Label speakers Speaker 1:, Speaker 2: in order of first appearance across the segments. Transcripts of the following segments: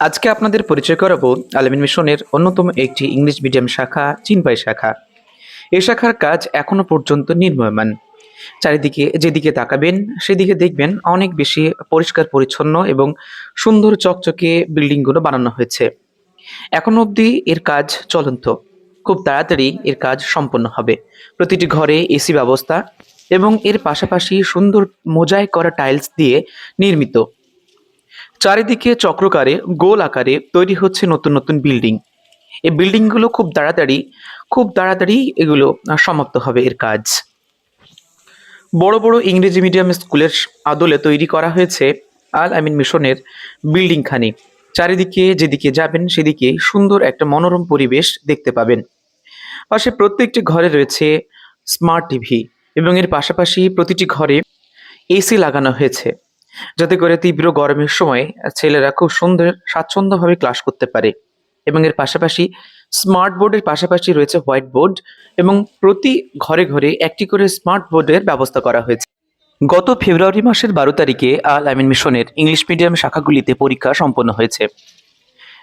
Speaker 1: আজকে আপনাদের পরিচয় করাবো আলমিন মিশনের অন্যতম একটি ইংলিশ মিডিয়াম শাখা চিনপাই শাখা। এই শাখার কাজ এখনও পর্যন্ত নির্ময়মান। চারিদিকে যেদিকে তাকাবেন, সেদিকে দেখবেন অনেক বেশি পরিষ্কার, পরিচ্ছন্ন এবং সুন্দর চকচকে বিল্ডিংগুলো বানানো হয়েছে। এখনও অবধি এর কাজ চলন্ত। খুব তাড়াতাড়ি এর কাজ সম্পন্ন হবে। প্রতিটি ঘরে এসি ব্যবস্থা এবং এর পাশাপাশি সুন্দর মোজাইক করা টাইলস দিয়ে নির্মিত। চারিদিকে চক্রকারে, গোল আকারে তৈরি হচ্ছে নতুন নতুন বিল্ডিং এই বিল্ডিংগুলো খুব তাড়াতাড়ি খুব তাড়াতাড়ি এগুলো সমাপ্ত হবে এর কাজ। বড় বড় ইংরেজি মিডিয়াম স্কুলের আদলে তৈরি করা হয়েছে আল আমিন মিশনের বিল্ডিং খানি চারিদিকে যেদিকে যাবেন সেদিকে সুন্দর একটা মনোরম পরিবেশ দেখতে পাবেন। পাশে প্রত্যেকটি ঘরে রয়েছে স্মার্ট টিভি এবং এর পাশাপাশি প্রতিটি ঘরে এসি লাগানো হয়েছে। যাতে করে তীব্র গরমের সময় ছেলেরা খুব সুন্দর, স্বাচ্ছন্দ্যভাবে ক্লাস করতে পারে। এবং এর পাশাপাশি স্মার্ট বোর্ডের পাশাপাশি রয়েছে হোয়াইট বোর্ড এবং প্রতি ঘরে ঘরে একটি করে স্মার্ট বোর্ডের ব্যবস্থা করা হয়েছে। গত ফেব্রুয়ারি মাসের বারো তারিখে আল আমিন মিশনের ইংলিশ মিডিয়াম শাখাগুলিতে পরীক্ষা সম্পন্ন হয়েছে।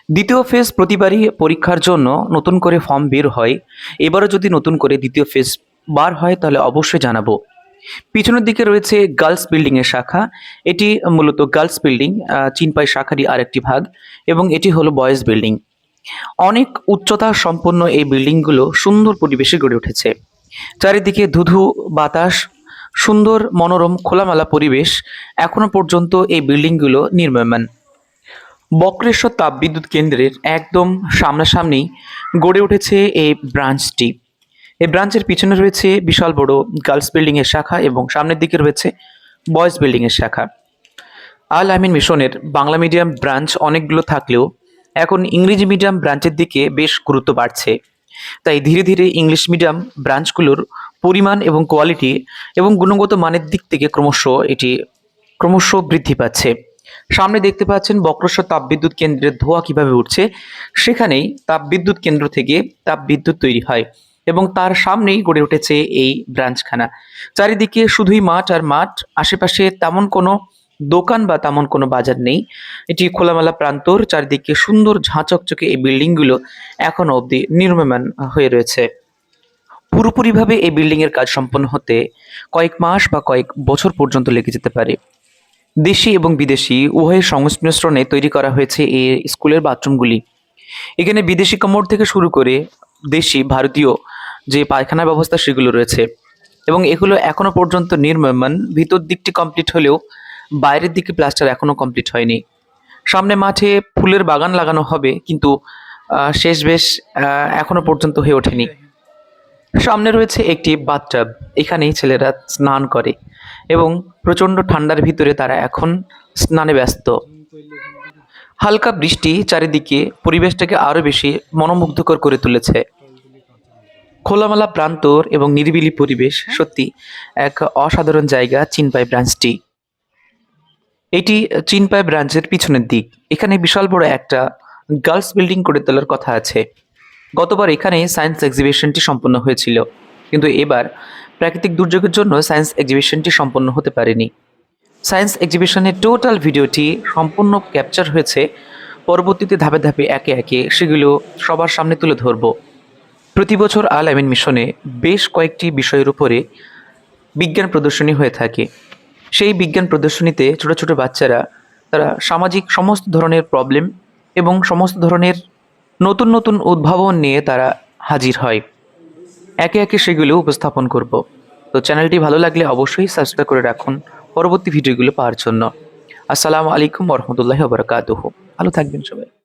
Speaker 1: দ্বিতীয় ফেজ প্রতিবারই পরীক্ষার জন্য নতুন করে ফর্ম বের হয়। এবারও যদি নতুন করে দ্বিতীয় ফেজ বার হয়, তাহলে অবশ্যই জানাব। পিছনের দিকে রয়েছে গার্লস বিল্ডিং এর শাখা। এটি মূলত গার্লস বিল্ডিং চিনপাই শাখারই আরেকটি ভাগ এবং এটি হলো বয়েজ বিল্ডিং। অনেক উচ্চতা সম্পন্ন এই বিল্ডিংগুলো সুন্দর পরিবেশে গড়ে উঠেছে। চারিদিকে ধুধু বাতাস, সুন্দর মনোরম খোলামেলা পরিবেশ এখনও পর্যন্ত এই বিল্ডিংগুলো নির্ময়মান বক্রেশ্বর তাপবিদ্যুৎ কেন্দ্রের একদম সামনাসামনি গড়ে উঠেছে এই ব্রাঞ্চটি। এই ব্রাঞ্চের পিছনে রয়েছে বিশাল বড় গার্লস বিল্ডিং এর শাখা এবং সামনের দিকে রয়েছে বয়েজ বিল্ডিং এর শাখা। আল আমিন মিশনের বাংলা মিডিয়াম ব্রাঞ্চ অনেকগুলো থাকলেও এখন ইংরেজি মিডিয়াম ব্রাঞ্চের দিকে বেশ গুরুত্ব বাড়ছে। তাই ধীরে ধীরে ইংলিশ মিডিয়াম ব্রাঞ্চগুলোর পরিমাণ এবং কোয়ালিটি এবং গুণগত মানের দিক থেকে ক্রমশ এটি ক্রমশ বৃদ্ধি পাচ্ছে। সামনে দেখতে পাচ্ছেন বক্রেশ্বর তাপবিদ্যুৎ কেন্দ্রের ধোঁয়া কীভাবে উঠছে, সেখানেই তাপবিদ্যুৎ কেন্দ্র থেকে তাপবিদ্যুৎ তৈরি হয়। এবং তার সামনেই গড়ে উঠেছে এই ব্রাঞ্চখানা। চারিদিকে শুধুই মাঠ আর মাঠ, আশেপাশে তেমন কোনো দোকান বা তেমন কোনো বাজার নেই। এটি খোলামেলা প্রান্তর, চারিদিকে সুন্দর ঝাঁচকচকে এই বিল্ডিংগুলো এখনও অবধি নির্মমান হয়ে রয়েছে। পুরোপুরিভাবে এই বিল্ডিং এর কাজ সম্পন্ন হতে কয়েক মাস বা কয়েক বছর পর্যন্ত লেগে যেতে পারে। দেশি এবং বিদেশি উভয়ের সংমিশ্রণে তৈরি করা হয়েছে এই স্কুলের বাথরুমগুলি। এখানে বিদেশি কামড় থেকে শুরু করে দেশি ভারতীয় যে পায়খানা ব্যবস্থা সেগুলো রয়েছে। এবং এগুলো এখনও পর্যন্ত নির্মমান ভিতর দিকটি কমপ্লিট হলেও বাইরের দিকে প্লাস্টার এখনও কমপ্লিট হয়নি। সামনে মাঠে ফুলের বাগান লাগানো হবে কিন্তু শেষ বেশ আহ, এখনও পর্যন্ত হয়ে ওঠেনি। সামনে রয়েছে একটি বাথটাব এখানেই ছেলেরা স্নান করে। এবং প্রচণ্ড ঠান্ডার ভিতরে তারা এখন স্নানে ব্যস্ত। হালকা বৃষ্টি চারিদিকে পরিবেশটাকে আরও বেশি মনোমুগ্ধকর করে তুলেছে। খোলামেলা প্রান্তর এবং নিরিবিলি পরিবেশ সত্যি এক অসাধারণ জায়গা চিনপাই ব্রাঞ্চটি। এটি চিনপাই ব্রাঞ্চের পিছনের দিক। এখানে বিশাল বড় একটা গার্লস বিল্ডিং করে তোলার কথা আছে। গতবার এখানে সায়েন্স এক্সিবিশনটি সম্পন্ন হয়েছিল কিন্তু এবার প্রাকৃতিক দুর্যোগের জন্য সায়েন্স এক্সিবিশনটি সম্পন্ন হতে পারেনি। সায়েন্স এক্সিবিশনের টোটাল ভিডিওটি সম্পূর্ণ ক্যাপচার হয়েছে। পরবর্তীতে ধাপে ধাপে একে একে সেগুলো সবার সামনে তুলে ধরব। প্রতি বছর আল আমিন মিশনে বেশ কয়েকটি বিষয়ের উপরে বিজ্ঞান প্রদর্শনী হয়ে থাকে। সেই বিজ্ঞান প্রদর্শনীতে ছোট ছোট বাচ্চারা, তারা সামাজিক সমস্ত ধরনের প্রবলেম এবং সমস্ত ধরনের নতুন নতুন উদ্ভাবন নিয়ে তারা হাজির হয়। একে একে সেগুলো উপস্থাপন করব। তো চ্যানেলটি ভালো লাগলে অবশ্যই সাবস্ক্রাইব করে রাখুন। পরবর্তী ভিডিওগুলো পাওয়ার জন্য। আসসালামু আলাইকুম রহমতুল্লাহ বরকাতহ। ভালো থাকবেন সবাই।